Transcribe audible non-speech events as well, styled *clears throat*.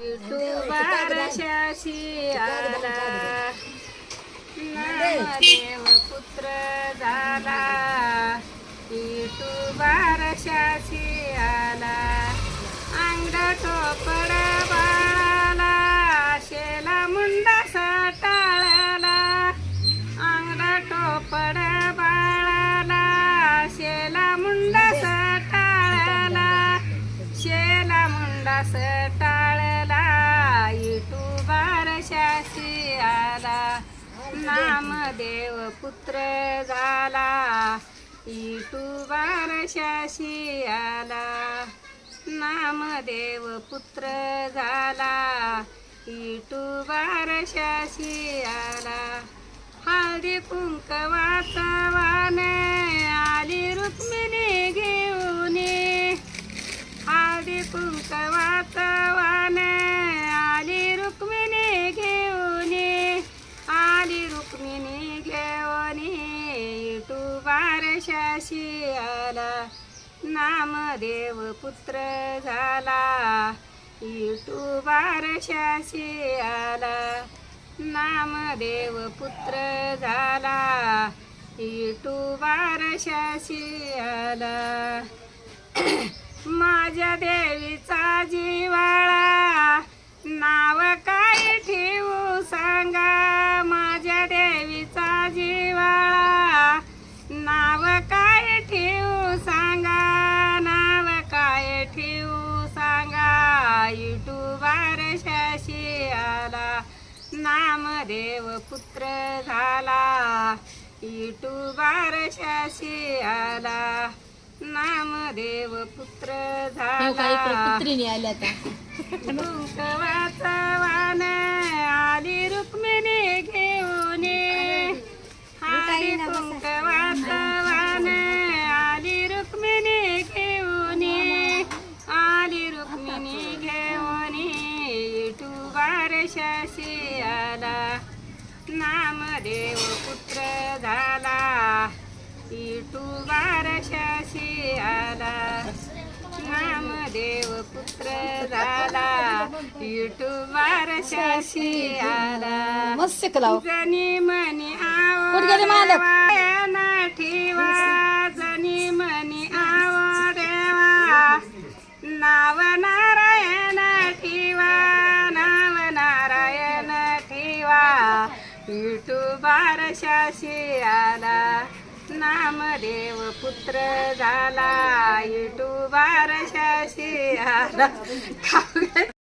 विठुबारशाशी आला. नामदेव पुत्र झाला. विठुबारशाशी आला शेला टाळला इटू इटूबार आला. नामदेव पुत्र झाला इटू शासी आला. नामदेव पुत्र झाला इटूबार शासी आला. हळदी कुंकवाचा वान आली रुक्मिणी घेऊन बारशाशी आला. नामदेव पुत्र झाला. इटू बारशाशी आला. नामदेव पुत्र झाला. इटू बारशाशी आला. *clears throat* माझ्या देवीचा जिवाळा नामदेव पुत्र झाला. युट्यूबार शाशी आला. नामदेव पुत्र हो झाला कुत्रीने आल्या आता. कुंकवाचा वाण आली रुक्मिणी घेऊन बारशाशी आला नामदेव पुत्र झाला. इटू बारशाशी आला नामदेव पुत्र झाला. इटू बारशाशी आला मस्त कलाव. जनी मनी कुठं बारशाशी आला. नामदेव पुत्र झाला. इटू बारशाशी आला.